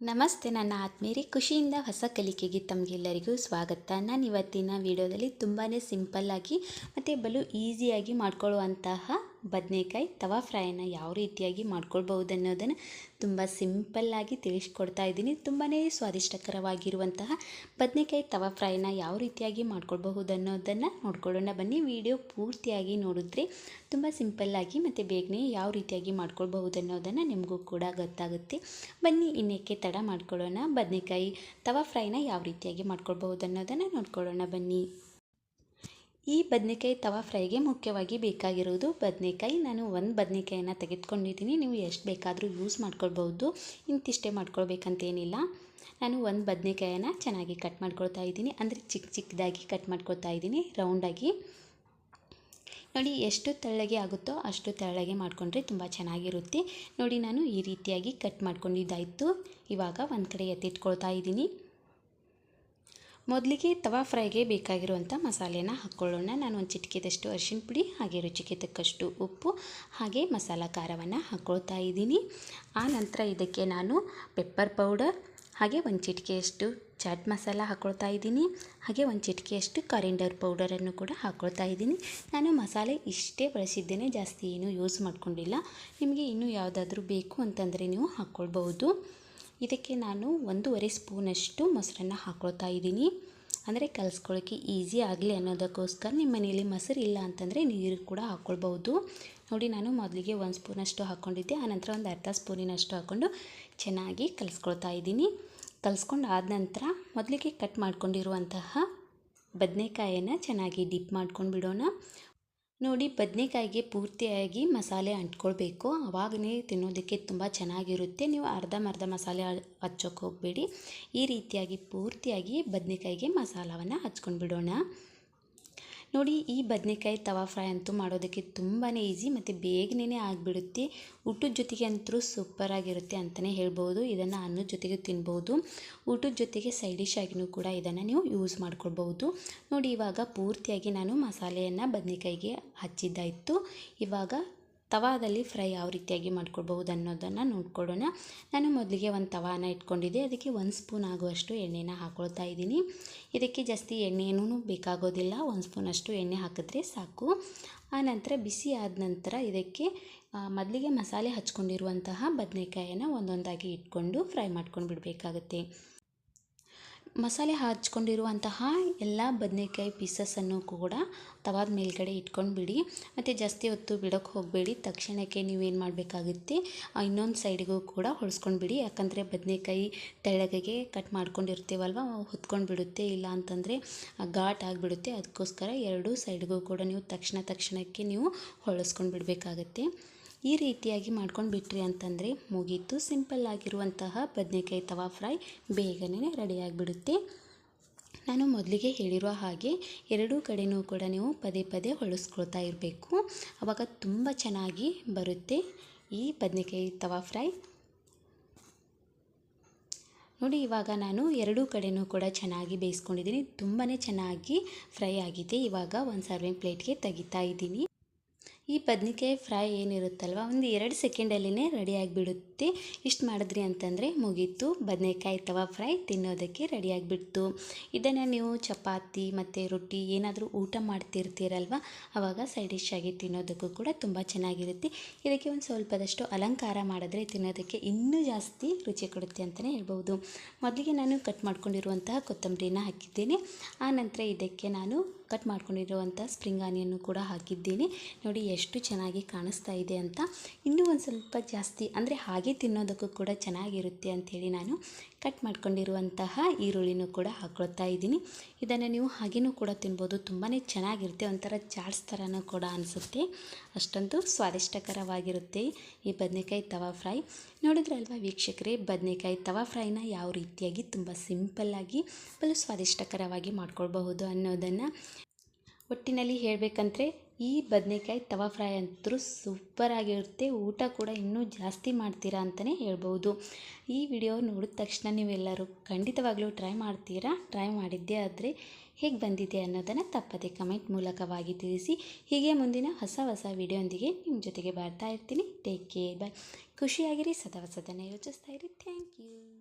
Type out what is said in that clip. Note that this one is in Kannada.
ನಮಸ್ತೆ, ನನ್ನ ಆತ್ಮೀರಿ ಖುಷಿಯಿಂದ ಹೊಸ ಕಲಿಕೆಗೆ ತಮಗೆಲ್ಲರಿಗೂ ಸ್ವಾಗತ. ನಾನು ಇವತ್ತಿನ ವಿಡಿಯೋದಲ್ಲಿ ತುಂಬಾ ಸಿಂಪಲ್ಲಾಗಿ ಮತ್ತು ಬಲು ಈಸಿಯಾಗಿ ಮಾಡ್ಕೊಳ್ಳುವಂತಹ ಬದನೆಕಾಯಿ ತವಾ ಫ್ರೈನ ಯಾವ ರೀತಿಯಾಗಿ ಮಾಡ್ಕೊಳ್ಬಹುದು ಅನ್ನೋದನ್ನು ತುಂಬ ಸಿಂಪಲ್ಲಾಗಿ ತಿಳಿಸ್ಕೊಡ್ತಾ ಇದ್ದೀನಿ. ತುಂಬಾ ಸ್ವಾದಿಷ್ಟಕರವಾಗಿರುವಂತಹ ಬದನೆಕಾಯಿ ತವಾ ಫ್ರೈನ ಯಾವ ರೀತಿಯಾಗಿ ಮಾಡ್ಕೊಳ್ಬಹುದು ಅನ್ನೋದನ್ನು ನೋಡ್ಕೊಳ್ಳೋಣ. ಬನ್ನಿ, ವಿಡಿಯೋ ಪೂರ್ತಿಯಾಗಿ ನೋಡಿದ್ರೆ ತುಂಬ ಸಿಂಪಲ್ಲಾಗಿ ಮತ್ತು ಬೇಗನೆ ಯಾವ ರೀತಿಯಾಗಿ ಮಾಡ್ಕೊಳ್ಬಹುದು ಅನ್ನೋದನ್ನು ನಿಮಗೂ ಕೂಡ ಗೊತ್ತಾಗುತ್ತೆ. ಬನ್ನಿ ಇನ್ನಕ್ಕೆ ತಡ ಮಾಡ್ಕೊಳ್ಳೋಣ. ಬದನೆಕಾಯಿ ತವಾ ಫ್ರೈನ ಯಾವ ರೀತಿಯಾಗಿ ಮಾಡ್ಕೊಳ್ಬಹುದು ಅನ್ನೋದನ್ನು ನೋಡ್ಕೊಳ್ಳೋಣ. ಬನ್ನಿ. ಈ ಬದನೆಕಾಯಿ ತವಾ ಫ್ರೈಗೆ ಮುಖ್ಯವಾಗಿ ಬೇಕಾಗಿರೋದು ಬದನೆಕಾಯಿ. ನಾನು ಒಂದು ಬದನೆಕಾಯಿನ ತೆಗೆದುಕೊಂಡಿದ್ದೀನಿ. ನೀವು ಎಷ್ಟು ಬೇಕಾದರೂ ಯೂಸ್ ಮಾಡ್ಕೊಳ್ಬೋದು ಇಂತಿಷ್ಟೇ ಮಾಡ್ಕೊಳ್ಬೇಕಂತೇನಿಲ್ಲ. ನಾನು ಒಂದು ಬದನೆಕಾಯನ್ನು ಚೆನ್ನಾಗಿ ಕಟ್ ಮಾಡ್ಕೊಳ್ತಾ ಇದ್ದೀನಿ. ಅಂದರೆ ಚಿಕ್ಕ ಚಿಕ್ಕದಾಗಿ ಕಟ್ ಮಾಡ್ಕೊಳ್ತಾ ಇದ್ದೀನಿ ರೌಂಡಾಗಿ ನೋಡಿ, ಎಷ್ಟು ತೆಳ್ಳಗೆ ಆಗುತ್ತೋ ಅಷ್ಟು ತೆಳ್ಳಗೆ ಮಾಡಿಕೊಂಡ್ರೆ ತುಂಬ ಚೆನ್ನಾಗಿರುತ್ತೆ. ನೋಡಿ, ನಾನು ಈ ರೀತಿಯಾಗಿ ಕಟ್ ಮಾಡ್ಕೊಂಡಿದ್ದಾಯಿತು. ಇವಾಗ ಒಂದು ಕಡೆ ಎತ್ತಿಟ್ಕೊಳ್ತಾ ಇದ್ದೀನಿ. ಮೊದಲಿಗೆ ತವಾ ಫ್ರೈಗೆ ಬೇಕಾಗಿರುವಂಥ ಮಸಾಲೆನ ಹಾಕ್ಕೊಳ್ಳೋಣ. ನಾನು ಒಂದು ಚಿಟಕಿದಷ್ಟು ಅರಿಶಿನ ಪುಡಿ, ಹಾಗೆ ರುಚಿಗೆ ತಕ್ಕಷ್ಟು ಉಪ್ಪು, ಹಾಗೆ ಮಸಾಲ ಖಾರವನ್ನು ಹಾಕ್ಕೊಳ್ತಾ ಇದ್ದೀನಿ. ಆ ನಂತರ ಇದಕ್ಕೆ ನಾನು ಪೆಪ್ಪರ್ ಪೌಡರ್ ಹಾಗೆ ಒಂದು ಚಿಟಿಕೆಯಷ್ಟು ಚಾಟ್ ಮಸಾಲ ಹಾಕ್ಕೊಳ್ತಾ ಇದ್ದೀನಿ. ಹಾಗೆ ಒಂದು ಚಿಟಿಕೆಯಷ್ಟು ಕರಿಂಡರ್ ಪೌಡರನ್ನು ಕೂಡ ಹಾಕ್ಕೊಳ್ತಾ ಇದ್ದೀನಿ. ನಾನು ಮಸಾಲೆ ಇಷ್ಟೇ ಬಳಸಿದ್ದೇನೆ ಜಾಸ್ತಿ ಏನೂ ಯೂಸ್ ಮಾಡ್ಕೊಂಡಿಲ್ಲ. ನಿಮಗೆ ಇನ್ನೂ ಯಾವುದಾದ್ರೂ ಬೇಕು ಅಂತಂದರೆ ನೀವು ಹಾಕ್ಕೊಳ್ಬಹುದು ಇದಕ್ಕೆ ನಾನು ಒಂದೂವರೆ ಸ್ಪೂನಷ್ಟು ಮೊಸರನ್ನು ಹಾಕ್ಕೊಳ್ತಾ ಇದ್ದೀನಿ. ಅಂದರೆ ಕಲಿಸ್ಕೊಳ್ಳೋಕ್ಕೆ ಈಸಿ ಆಗಲಿ ಅನ್ನೋದಕ್ಕೋಸ್ಕರ ನಿಮ್ಮ ಮನೆಯಲ್ಲಿ ಮೊಸರು ಇಲ್ಲ ಅಂತಂದರೆ ನೀರು ಕೂಡ ಹಾಕ್ಕೊಳ್ಬಹುದು ನೋಡಿ, ನಾನು ಮೊದಲಿಗೆ ಒಂದು ಸ್ಪೂನಷ್ಟು ಹಾಕ್ಕೊಂಡಿದ್ದೆ ಆನಂತರ ಒಂದು ಅರ್ಧ ಸ್ಪೂನಿನಷ್ಟು ಹಾಕ್ಕೊಂಡು ಚೆನ್ನಾಗಿ ಕಲಿಸ್ಕೊಳ್ತಾ ಇದ್ದೀನಿ. ಕಲಿಸ್ಕೊಂಡು ಆದ ನಂತರ ಮೊದಲಿಗೆ ಕಟ್ ಮಾಡ್ಕೊಂಡಿರುವಂತಹ ಬದನೆಕಾಯನ್ನು ಚೆನ್ನಾಗಿ ಡಿಪ್ ಮಾಡ್ಕೊಂಡು ಬಿಡೋಣ. ನೋಡಿ ಬದನೆಕಾಯಿಗೆ ಪೂರ್ತಿಯಾಗಿ ಮಸಾಲೆ ಅಂಟ್ಕೊಳ್ಬೇಕು. ಆವಾಗನೇ ತಿನ್ನೋದಕ್ಕೆ ತುಂಬ ಚೆನ್ನಾಗಿರುತ್ತೆ. ನೀವು ಅರ್ಧಂಬರ್ಧ ಮಸಾಲೆ ಹಚ್ಚೋಕೆ ಹೋಗಬೇಡಿ. ಈ ರೀತಿಯಾಗಿ ಪೂರ್ತಿಯಾಗಿ ಬದನೆಕಾಯಿಗೆ ಮಸಾಲವನ್ನು ಹಚ್ಕೊಂಡು ಬಿಡೋಣ ನೋಡಿ, ಈ ಬದನೆಕಾಯಿ ತವಾ ಫ್ರೈ ಅಂತೂ ಮಾಡೋದಕ್ಕೆ ತುಂಬಾ ಈಸಿ ಮತ್ತು ಬೇಗನೆ ಆಗಿಬಿಡುತ್ತೆ. ಊಟದ ಜೊತೆಗೆ ಅಂತೂ ಸೂಪರಾಗಿರುತ್ತೆ ಅಂತಲೇ ಹೇಳ್ಬೋದು. ಇದನ್ನು ಅನ್ನದ ಜೊತೆಗೆ ತಿನ್ಬೋದು. ಊಟದ ಜೊತೆಗೆ ಸೈಡ್ ಡಿಶ್ ಆಗಿನೂ ಕೂಡ ಇದನ್ನು ನೀವು ಯೂಸ್ ಮಾಡ್ಕೊಳ್ಬೋದು. ನೋಡಿ, ಇವಾಗ ಪೂರ್ತಿಯಾಗಿ ನಾನು ಮಸಾಲೆಯನ್ನು ಬದನೆಕಾಯಿಗೆ ಹಚ್ಚಿದ್ದಾಯಿತು. ಇವಾಗ ತವಾದಲ್ಲಿ ಫ್ರೈ ಯಾವ ರೀತಿಯಾಗಿ ಮಾಡ್ಕೊಳ್ಬಹುದು ಅನ್ನೋದನ್ನು ನೋಡ್ಕೊಳ್ಳೋಣ. ನಾನು ಮೊದಲಿಗೆ ಒಂದು ತವಾನ ಇಟ್ಕೊಂಡಿದ್ದೆ. ಅದಕ್ಕೆ ಒಂದು ಸ್ಪೂನ್ ಆಗುವಷ್ಟು ಎಣ್ಣೆನ ಹಾಕ್ಕೊಳ್ತಾ ಇದ್ದೀನಿ. ಇದಕ್ಕೆ ಜಾಸ್ತಿ ಎಣ್ಣೆನೂ ಬೇಕಾಗೋದಿಲ್ಲ. ಒಂದು ಸ್ಪೂನಷ್ಟು ಎಣ್ಣೆ ಹಾಕಿದ್ರೆ ಸಾಕು. ಆ ನಂತರ ಬಿಸಿ ಆದ ನಂತರ ಇದಕ್ಕೆ ಮೊದಲಿಗೆ ಮಸಾಲೆ ಹಚ್ಕೊಂಡಿರುವಂತಹ ಬದನೆಕಾಯನ್ನು ಒಂದೊಂದಾಗಿ ಇಟ್ಕೊಂಡು ಫ್ರೈ ಮಾಡ್ಕೊಂಡು ಬಿಡಬೇಕಾಗುತ್ತೆ ಮಸಾಲೆ ಹಚ್ಕೊಂಡಿರುವಂತಹ ಎಲ್ಲ ಬದನೆಕಾಯಿ ಪೀಸಸನ್ನು ಕೂಡ ತವಾದ ಮೇಲ್ಗಡೆ ಇಟ್ಕೊಂಡು ಬಿಡಿ ಮತ್ತು ಜಾಸ್ತಿ ಹೊತ್ತು ಬಿಡೋಕ್ಕೆ ಹೋಗಬೇಡಿ. ತಕ್ಷಣಕ್ಕೆ ನೀವೇನು ಮಾಡಬೇಕಾಗುತ್ತೆ ಇನ್ನೊಂದು ಸೈಡಿಗೂ ಕೂಡ ಹೊಳ್ಸ್ಕೊಂಡು ಬಿಡಿ ಯಾಕಂದರೆ ಬದನೆಕಾಯಿ ತೆಳ್ಳಗೆಗೆ ಕಟ್ ಮಾಡ್ಕೊಂಡಿರ್ತೀವಲ್ವ ಹೊತ್ಕೊಂಡು ಬಿಡುತ್ತೆ ಇಲ್ಲ ಅಂತಂದರೆ ಘಾಟ್ ಆಗಿಬಿಡುತ್ತೆ. ಅದಕ್ಕೋಸ್ಕರ ಎರಡೂ ಸೈಡ್ಗೂ ಕೂಡ ನೀವು ತಕ್ಷಣ ತಕ್ಷಣಕ್ಕೆ ನೀವು ಹೊಳಸ್ಕೊಂಡು ಬಿಡಬೇಕಾಗತ್ತೆ ಈ ರೀತಿಯಾಗಿ ಮಾಡ್ಕೊಂಡು ಬಿಟ್ರಿ ಅಂತಂದರೆ ಮುಗೀತು. ಸಿಂಪಲ್ ಆಗಿರುವಂತಹ ಬದನೆಕಾಯಿ ತವಾ ಫ್ರೈ ಬೇಗನೆ ರೆಡಿಯಾಗಿಬಿಡುತ್ತೆ ನಾನು ಮೊದಲಿಗೆ ಹೇಳಿರುವ ಹಾಗೆ ಎರಡೂ ಕಡೆಯೂ ಕೂಡ ನೀವು ಪದೇ ಪದೇ ಹೊಳಿಸ್ಕೊಳ್ತಾ ಇರಬೇಕು. ಆವಾಗ ತುಂಬ ಚೆನ್ನಾಗಿ ಬರುತ್ತೆ ಈ ಬದನೆಕಾಯಿ ತವಾ ಫ್ರೈ. ನೋಡಿ, ಇವಾಗ ನಾನು ಎರಡೂ ಕಡೆಯೂ ಕೂಡ ಚೆನ್ನಾಗಿ ಬೇಯಿಸ್ಕೊಂಡಿದ್ದೀನಿ. ತುಂಬಾ ಚೆನ್ನಾಗಿ ಫ್ರೈ ಆಗಿದೆ. ಇವಾಗ ಒಂದು ಸರ್ವಿಂಗ್ ಪ್ಲೇಟ್ಗೆ ತೆಗಿತಾ ಇದ್ದೀನಿ. ಈ ಬದನೆಕಾಯಿ ಫ್ರೈ ಏನಿರುತ್ತಲ್ವ, ಒಂದು ಎರಡು ಸೆಕೆಂಡಲ್ಲಿನೇ ರೆಡಿಯಾಗಿಬಿಡುತ್ತೆ ಇಷ್ಟು ಮಾಡಿದ್ರಿ ಅಂತಂದರೆ ಮುಗೀತು. ಬದನೆಕಾಯಿ ತವಾ ಫ್ರೈ ತಿನ್ನೋದಕ್ಕೆ ರೆಡಿಯಾಗಿಬಿಡ್ತು ಇದನ್ನು ನೀವು ಚಪಾತಿ ಮತ್ತು ರೊಟ್ಟಿ ಏನಾದರೂ ಊಟ ಮಾಡ್ತಿರ್ತೀರಲ್ವ ಆವಾಗ ಸೈಡ್ ಡಿಶ್ ಆಗಿ ತಿನ್ನೋದಕ್ಕೂ ಕೂಡ ತುಂಬ ಚೆನ್ನಾಗಿರುತ್ತೆ. ಇದಕ್ಕೆ ಒಂದು ಸ್ವಲ್ಪದಷ್ಟು ಅಲಂಕಾರ ಮಾಡಿದ್ರೆ ತಿನ್ನೋದಕ್ಕೆ ಇನ್ನೂ ಜಾಸ್ತಿ ರುಚಿ ಕೊಡುತ್ತೆ ಅಂತಲೇ ಹೇಳ್ಬೋದು. ಮೊದಲಿಗೆ ನಾನು ಕಟ್ ಮಾಡ್ಕೊಂಡಿರುವಂತಹ ಕೊತ್ತಂಬರಿನ ಹಾಕಿದ್ದೇನೆ. ಆನಂತರ ಇದಕ್ಕೆ ನಾನು ಕಟ್ ಮಾಡ್ಕೊಂಡಿರುವಂಥ ಸ್ಪ್ರಿಂಗ್ ಆನಿಯನ್ನು ಕೂಡ ಹಾಕಿದ್ದೀನಿ. ನೋಡಿ ಎಷ್ಟು ಚೆನ್ನಾಗಿ ಕಾಣಿಸ್ತಾ ಇದೆ ಅಂತ ಇನ್ನೂ ಒಂದು ಸ್ವಲ್ಪ ಜಾಸ್ತಿ, ಅಂದರೆ ಹಾಗೆ ತಿನ್ನೋದಕ್ಕೂ ಕೂಡ ಚೆನ್ನಾಗಿರುತ್ತೆ ಅಂಥೇಳಿ ನಾನು ಕಟ್ ಮಾಡ್ಕೊಂಡಿರುವಂತಹ ಈರುಳ್ಳಿನೂ ಕೂಡ ಹಾಕ್ಕೊಳ್ತಾ ಇದ್ದೀನಿ. ಇದನ್ನು ನೀವು ಹಾಗೇನೂ ಕೂಡ ತಿನ್ಬೋದು ತುಂಬಾ ಚೆನ್ನಾಗಿರುತ್ತೆ, ಒಂಥರ ಚಾಟ್ಸ್ ಥರನೂ ಕೂಡ ಅನಿಸುತ್ತೆ. ಅಷ್ಟೊಂದು ಸ್ವಾದಿಷ್ಟಕರವಾಗಿರುತ್ತೆ ಈ ಬದನೆಕಾಯಿ ತವಾ ಫ್ರೈ. ನೋಡಿದ್ರಲ್ವಾ ವೀಕ್ಷಕರೇ, ಬದನೆಕಾಯಿ ತವಾ ಫ್ರೈನ ಯಾವ ರೀತಿಯಾಗಿ ತುಂಬ ಸಿಂಪಲ್ಲಾಗಿ, ಬಲು ಸ್ವಾದಿಷ್ಟಕರವಾಗಿ ಮಾಡ್ಕೊಳ್ಬಹುದು ಅನ್ನೋದನ್ನು. ಒಟ್ಟಿನಲ್ಲಿ ಹೇಳಬೇಕಂದ್ರೆ ಈ ಬದನೆಕಾಯಿ ತವಾ ಫ್ರೈ ಅಂತೂ ಸೂಪರಾಗಿರುತ್ತೆ ಊಟ ಕೂಡ ಇನ್ನೂ ಜಾಸ್ತಿ ಮಾಡ್ತೀರಾ ಅಂತಲೇ ಹೇಳ್ಬೋದು. ಈ ವಿಡಿಯೋ ನೋಡಿದ ತಕ್ಷಣ ನೀವೆಲ್ಲರೂ ಖಂಡಿತವಾಗ್ಲೂ ಟ್ರೈ ಮಾಡ್ತೀರಾ? ಟ್ರೈ ಮಾಡಿದ್ದೇ ಆದರೆ ಹೇಗೆ ಬಂದಿದೆ ಅನ್ನೋದನ್ನು ತಪ್ಪದೆ ಕಮೆಂಟ್ ಮೂಲಕವಾಗಿ ತಿಳಿಸಿ. ಹೀಗೆ ಮುಂದಿನ ಹೊಸ ಹೊಸ ವಿಡಿಯೋಂದಿಗೆ ನಿಮ್ಮ ಜೊತೆಗೆ ಬರ್ತಾ ಇರ್ತೀನಿ. ಟೇಕ್ ಕೇರ್ ಬಾಯ್ ಖುಷಿಯಾಗಿರಿ, ಸದಾ ಸದನ ಯೋಚಿಸ್ತಾ ಇರಿ. Thank you